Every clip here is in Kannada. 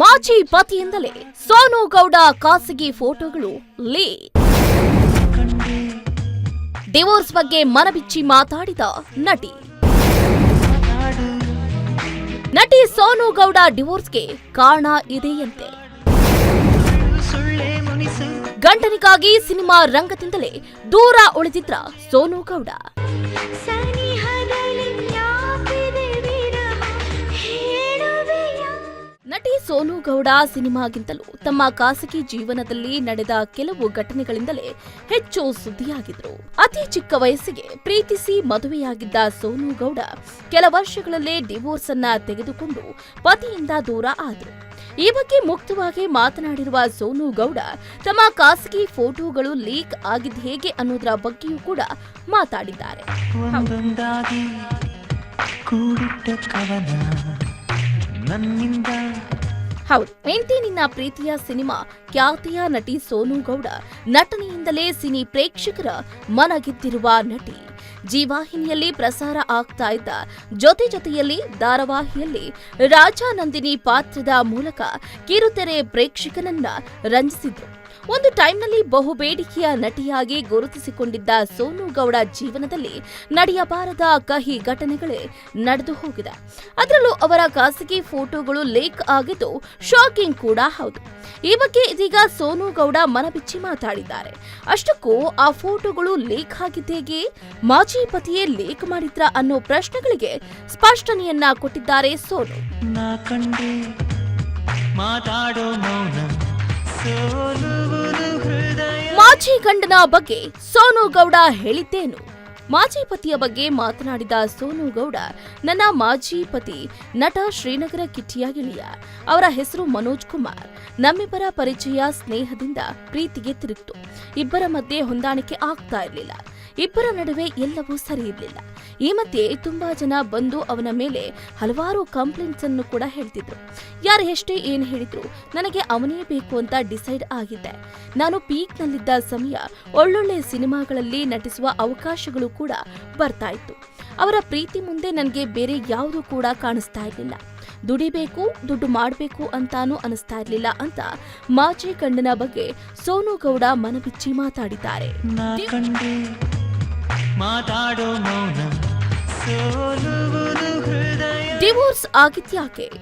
ಮಾಜಿ ಪತಿಯಿಂದಲೇ ಸೋನು ಗೌಡ ಖಾಸಗಿ ಫೋಟೋಗಳು ಲೀ ಡಿವೋರ್ಸ್ ಬಗ್ಗೆ ಮನಬಿಚ್ಚಿ ಮಾತಾಡಿದ ನಟಿ. ನಟಿ ಸೋನು ಗೌಡ ಡಿವೋರ್ಸ್ಗೆ ಕಾರಣ ಇದೆಯಂತೆ. ಗಂಟನಿಗಾಗಿ ಸಿನಿಮಾ ರಂಗದಿಂದಲೇ ದೂರ ಉಳಿದಿದ್ರ ಸೋನು ಗೌಡ ನಟಿ ಸೋನು ಗೌಡ ಸಿನಿಮಾಗಿಂತಲೂ ತಮ್ಮ ಖಾಸಗಿ ಜೀವನದಲ್ಲಿ ನಡೆದ ಕೆಲವು ಘಟನೆಗಳಿಂದಲೇ ಹೆಚ್ಚು ಸುದ್ದಿಯಾಗಿದ್ರು. ಅತಿ ಚಿಕ್ಕ ವಯಸ್ಸಿಗೆ ಪ್ರೀತಿಸಿ ಮದುವೆಯಾಗಿದ್ದ ಸೋನು ಗೌಡ ಕೆಲ ವರ್ಷಗಳಲ್ಲೇ ಡಿವೋರ್ಸ್ ಅನ್ನ ತೆಗೆದುಕೊಂಡು ಪತಿಯಿಂದ ದೂರ ಆದರು. ಈ ಬಗ್ಗೆ ಮುಕ್ತವಾಗಿ ಮಾತನಾಡಿರುವ ಸೋನು ಗೌಡ ತಮ್ಮ ಖಾಸಗಿ ಫೋಟೋಗಳು ಲೀಕ್ ಆಗಿದ್ ಹೇಗೆ ಅನ್ನೋದರ ಬಗ್ಗೆಯೂ ಕೂಡ ಮಾತಾಡಿದ್ದಾರೆ. ನನ್ನಿಂದ ಹೌದು. ಎಂತಿ ನಿನ್ನ ಪ್ರೀತಿಯ ಸಿನಿಮಾ ಖ್ಯಾತಿಯ ನಟಿ ಸೋನು ಗೌಡ ನಟನೆಯಿಂದಲೇ ಸಿನಿ ಪ್ರೇಕ್ಷಕರ ಮನಗೆದ್ದಿರುವ ನಟಿ. ಜೀವಾಹಿನಿಯಲ್ಲಿ ಪ್ರಸಾರ ಆಗ್ತಾ ಇದ್ದ ಜೊತೆ ಜೊತೆಯಲ್ಲಿ ಧಾರಾವಾಹಿಯಲ್ಲಿ ರಾಜಾನಂದಿನಿ ಪಾತ್ರದ ಮೂಲಕ ಕಿರುತೆರೆ ಪ್ರೇಕ್ಷಕನನ್ನ ರಂಜಿಸಿದ್ರು. ಒಂದು ಟೈಮ್ನಲ್ಲಿ ಬಹುಬೇಡಿಕೆಯ ನಟಿಯಾಗಿ ಗುರುತಿಸಿಕೊಂಡಿದ್ದ ಸೋನು ಗೌಡ ಜೀವನದಲ್ಲಿ ನಡೆಯಬಾರದ ಕಹಿ ಘಟನೆಗಳೇ ನಡೆದು ಹೋಗಿದೆ. ಅದರಲ್ಲೂ ಅವರ ಖಾಸಗಿ ಫೋಟೋಗಳು ಲೀಕ್ ಆಗಿದ್ದು ಶಾಕಿಂಗ್ ಕೂಡ ಹೌದು. ಈ ಬಗ್ಗೆ ಇದೀಗ ಸೋನು ಗೌಡ ಮನಬಿಚ್ಚಿ ಮಾತಾಡಿದ್ದಾರೆ. ಅಷ್ಟಕ್ಕೂ ಆ ಫೋಟೋಗಳು ಲೀಕ್ ಆಗಿದ್ದೇಗೆ? ಮಾಜಿ ಪತಿಯೇ ಲೀಕ್ ಮಾಡಿದ್ರ ಅನ್ನೋ ಪ್ರಶ್ನೆಗಳಿಗೆ ಸ್ಪಷ್ಟನೆಯನ್ನ ಕೊಟ್ಟಿದ್ದಾರೆ ಸೋನು. ಮಾತಾಡೋ ಮೌನ ಮಾಜಿ ಗಂಡನ ಬಗ್ಗೆ ಸೋನು ಗೌಡ ಹೇಳಿದ್ದೇನು. ಮಾಜಿ ಪತಿಯ ಬಗ್ಗೆ ಮಾತನಾಡಿದ ಸೋನು ಗೌಡ, ನನ್ನ ಮಾಜಿ ಪತಿ ನಟ ಶ್ರೀನಗರ ಕಿಟ್ಟಿಯ ಗೆಳೆಯ ಅವರ ಹೆಸರು ಮನೋಜ್ ಕುಮಾರ್. ನಮ್ಮಿಬ್ಬರ ಪರಿಚಯ ಸ್ನೇಹದಿಂದ ಪ್ರೀತಿಗೆ ತಿರುಗಿತು. ಇಬ್ಬರ ಮಧ್ಯೆ ಹೊಂದಾಣಿಕೆ ಆಗ್ತಾ ಇರಲಿಲ್ಲ. ಇಬ್ಬರ ನಡುವೆ ಎಲ್ಲವೂ ಸರಿ ಇರಲಿಲ್ಲ. ಈ ಮಧ್ಯೆ ತುಂಬಾ ಜನ ಬಂದು ಅವನ ಮೇಲೆ ಹಲವಾರು ಕಂಪ್ಲೇಂಟ್ಸ್ ಅನ್ನು ಕೂಡ ಹೇಳ್ತಿದ್ರು. ಯಾರು ಎಷ್ಟೇ ಏನು ಹೇಳಿದ್ರು ನನಗೆ ಅವನೇ ಬೇಕು ಅಂತ ಡಿಸೈಡ್ ಆಗಿದ್ದೆ. ನಾನು ಪೀಕ್ ನಲ್ಲಿದ್ದ ಸಮಯ ಒಳ್ಳೊಳ್ಳೆ ಸಿನಿಮಾಗಳಲ್ಲಿ ನಟಿಸುವ ಅವಕಾಶಗಳು ಕೂಡ ಬರ್ತಾ ಇತ್ತು. ಅವರ ಪ್ರೀತಿ ಮುಂದೆ ನನಗೆ ಬೇರೆ ಯಾವುದು ಕೂಡ ಕಾಣಿಸ್ತಾ ಇರಲಿಲ್ಲ. ದುಡಿಬೇಕು, ದುಡ್ಡು ಮಾಡಬೇಕು ಅಂತಾನೂ ಅನಿಸ್ತಾ ಇರಲಿಲ್ಲ ಅಂತ ಮಾಜಿ ಗಂಡನ ಬಗ್ಗೆ ಸೋನು ಗೌಡ ಮನಬಿಚ್ಚಿ ಮಾತಾಡಿದ್ದಾರೆ. ಮೌನ. ಸೋಲುವುದು ಡಿವೋರ್ಸ್ ಆಗಿದ್ಯಾಕೆ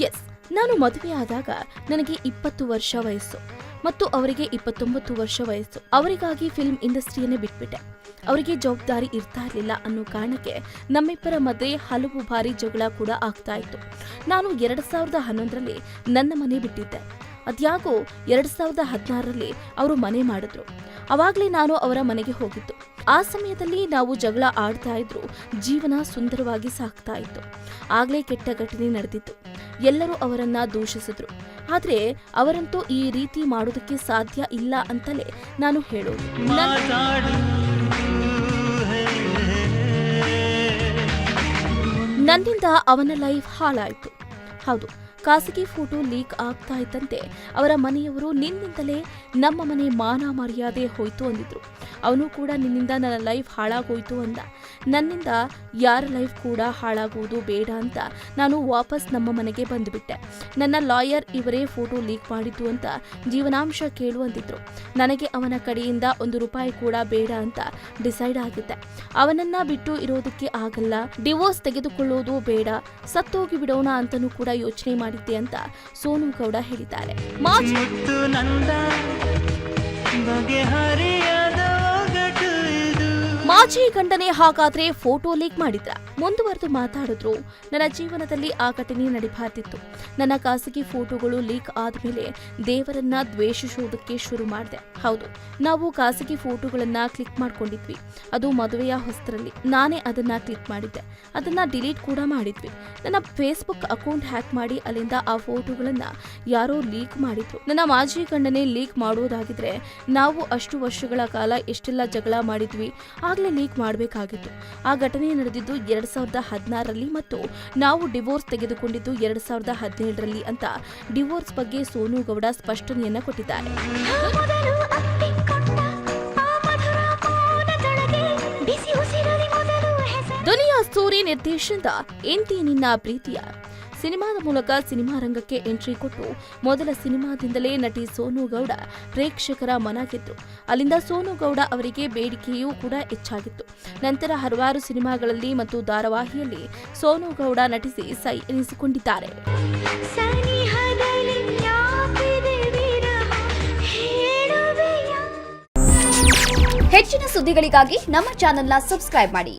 ಎಸ್ ನಾನು ಮದುವೆಯಾದಾಗ ನನಗೆ ಇಪ್ಪತ್ತು ವರ್ಷ ವಯಸ್ಸು. ಮತ್ತು ಅವರಿಗೆ ಇಪ್ಪತ್ತೊಂಬತ್ತು ವರ್ಷ ವಯಸ್ಸು. ಅವರಿಗಾಗಿ ಫಿಲ್ಮ್ ಇಂಡಸ್ಟ್ರಿಯನ್ನೇ ಬಿಟ್ಬಿಟ್ಟೆ. ಅವರಿಗೆ ಜವಾಬ್ದಾರಿ ಇರ್ತಾ ಇರಲಿಲ್ಲ ಅನ್ನೋ ಕಾರಣಕ್ಕೆ ನಮ್ಮಿಬ್ಬರ ಮಧ್ಯೆ ಹಲವು ಬಾರಿ ಜಗಳ ಕೂಡ ಆಗ್ತಾ ಇತ್ತು. ನಾನು ಎರಡು ಸಾವಿರದ ಹನ್ನೊಂದರಲ್ಲಿ ನನ್ನ ಮನೆ ಬಿಟ್ಟಿದ್ದೆ. ಅದ್ಯಾಗೋ ಎರಡು ಸಾವಿರದ ಹದಿನಾರರಲ್ಲಿ ಅವರು ಮನೆ ಮಾಡಿದ್ರು. ಅವಾಗಲೇ ನಾನು ಅವರ ಮನೆಗೆ ಹೋಗಿದ್ದು. ಆ ಸಮಯದಲ್ಲಿ ನಾವು ಜಗಳ ಆಡ್ತಾ ಇದ್ರು, ಜೀವನ ಸುಂದರವಾಗಿ ಸಾಗ್ತಾ ಇತ್ತು. ಆಗ್ಲೇ ಕೆಟ್ಟ ಘಟನೆ ನಡೆದಿತ್ತು. ಎಲ್ಲರೂ ಅವರನ್ನ ದೂಷಿಸಿದ್ರು. ಆದ್ರೆ ಅವರಂತೂ ಈ ರೀತಿ ಮಾಡೋದಕ್ಕೆ ಸಾಧ್ಯ ಇಲ್ಲ ಅಂತಲೇ ನಾನು ಹೇಳೋದು. ನನ್ನಿಂದ ಅವನ ಲೈಫ್ ಹಾಳಾಯ್ತು. ಹೌದು, ಖಾಸಗಿ ಫೋಟೋ ಲೀಕ್ ಆಗ್ತಾ ಇದ್ದಂತೆ ಅವರ ಮನೆಯವರು ನಿನ್ನಿಂದಲೇ ನಮ್ಮ ಮನೆ ಮಾನ ಮರ್ಯಾದೆ ಹೋಯ್ತು ಅಂದಿದ್ರು. ಅವನು ಕೂಡ ನಿನ್ನಿಂದ ನನ್ನ ಲೈಫ್ ಹಾಳಾಗೋಯ್ತು ಅಂದ. ನನ್ನಿಂದ ಯಾರ ಲೈಫ್ ಕೂಡ ಹಾಳಾಗುವುದು ಬೇಡ ಅಂತ ನಾನು ವಾಪಸ್ ನಮ್ಮ ಮನೆಗೆ ಬಂದುಬಿಟ್ಟೆ. ನನ್ನ ಲಾಯರ್ ಇವರೇ ಫೋಟೋ ಲೀಕ್ ಮಾಡಿದ್ದು ಅಂತ ಜೀವನಾಂಶ ಕೇಳುವಂತಿದ್ರು ನನಗೆ ಅವನ ಕಡೆಯಿಂದ ಒಂದು ರೂಪಾಯಿ ಕೂಡ ಬೇಡ ಅಂತ ಡಿಸೈಡ್ ಆಗಿದ್ದೆ. ಅವನನ್ನ ಬಿಟ್ಟು ಇರೋದಕ್ಕೆ ಆಗಲ್ಲ ಡಿವೋರ್ಸ್ ತೆಗೆದುಕೊಳ್ಳೋದು ಬೇಡ, ಸತ್ತೋಗಿ ಬಿಡೋಣ ಅಂತನೂ ಕೂಡ ಯೋಚನೆ ಮಾಡಿದ್ದೆ ಅಂತ ಸೋನು ಗೌಡ ಹೇಳಿದ್ದಾರೆ. ಮಾಜಿ ಗಂಡನೇ ಹಾಗಾದ್ರೆ ಫೋಟೋ ಲೀಕ್ ಮಾಡಿದ್ರ? ಮುಂದುವರೆದು ಮಾತಾಡಿದ್ರು. ನನ್ನ ಜೀವನದಲ್ಲಿ ಆ ಘಟನೆ ನಡಿಬಾರ್ದಿತ್ತು. ನನ್ನ ಖಾಸಗಿ ಫೋಟೋಗಳು ಲೀಕ್ ಆದ್ಮೇಲೆ ದೇವರನ್ನ ದ್ವೇಷಿಸುವುದಕ್ಕೆ ಶುರು ಮಾಡಿದೆ. ಹೌದು, ನಾವು ಖಾಸಗಿ ಫೋಟೋಗಳನ್ನ ಕ್ಲಿಕ್ ಮಾಡ್ಕೊಂಡಿದ್ವಿ. ಅದು ಮದುವೆಯ ಹೊಸ್ತರಲ್ಲಿ ನಾನೇ ಅದನ್ನ ಕ್ಲಿಕ್ ಮಾಡಿದ್ದೆ. ಅದನ್ನ ಡಿಲೀಟ್ ಕೂಡ ಮಾಡಿದ್ವಿ. ನನ್ನ ಫೇಸ್ಬುಕ್ ಅಕೌಂಟ್ ಹ್ಯಾಕ್ ಮಾಡಿ ಅಲ್ಲಿಂದ ಆ ಫೋಟೋಗಳನ್ನ ಯಾರೋ ಲೀಕ್ ಮಾಡಿದ್ರು. ನನ್ನ ಮಾಜಿ ಗಂಡನೇ ಲೀಕ್ ಮಾಡೋದಾಗಿದ್ರೆ ನಾವು ಅಷ್ಟು ವರ್ಷಗಳ ಕಾಲ ಎಷ್ಟೆಲ್ಲ ಜಗಳ ಮಾಡಿದ್ವಿ. ಆಗ್ಲೇ ಲೀಕ್ ಮಾಡಬೇಕಾಗಿತ್ತು. ಆ ಘಟನೆ ನಡೆದಿದ್ದು ಎರಡ್ ಸಾವಿರದ ಹದಿನಾರರಲ್ಲಿ ಮತ್ತು ನಾವು ಡಿವೋರ್ಸ್ ತೆಗೆದುಕೊಂಡಿದ್ದು ಎರಡ್ ಸಾವಿರದ ಹದಿನೇಳರಲ್ಲಿ ಅಂತ ಡಿವೋರ್ಸ್ ಬಗ್ಗೆ ಸೋನು ಗೌಡ ಸ್ಪಷ್ಟನೆಯನ್ನ ಕೊಟ್ಟಿದ್ದಾರೆ. ದುನಿಯಾ ಸೂರಿ ನಿರ್ದೇಶನದ ಎಂತಿ ನಿನ್ನ ಪ್ರೀತಿಯ ಸಿನಿಮಾದ ಮೂಲಕ ಸಿನಿಮಾ ರಂಗಕ್ಕೆ ಎಂಟ್ರಿ ಕೊಟ್ಟು ಮೊದಲ ಸಿನಿಮಾದಿಂದಲೇ ನಟಿ ಸೋನು ಗೌಡ ಪ್ರೇಕ್ಷಕರ ಮನ ಗೆದ್ರು ಅಲ್ಲಿಂದ ಸೋನು ಗೌಡ ಅವರಿಗೆ ಬೇಡಿಕೆಯೂ ಕೂಡ ಹೆಚ್ಚಾಗಿತ್ತು. ನಂತರ ಹಲವಾರು ಸಿನಿಮಾಗಳಲ್ಲಿ ಮತ್ತು ಧಾರಾವಾಹಿಯಲ್ಲಿ ಸೋನು ಗೌಡ ನಟಿಸಿ ಸೈ ಎನಿಸಿಕೊಂಡಿದ್ದಾರೆ. ಹೆಚ್ಚಿನ ಸುದ್ದಿಗಳಿಗಾಗಿ ನಮ್ಮ ಚಾನೆಲ್ನ ಸಬ್ಸ್ಕ್ರೈಬ್ ಮಾಡಿ.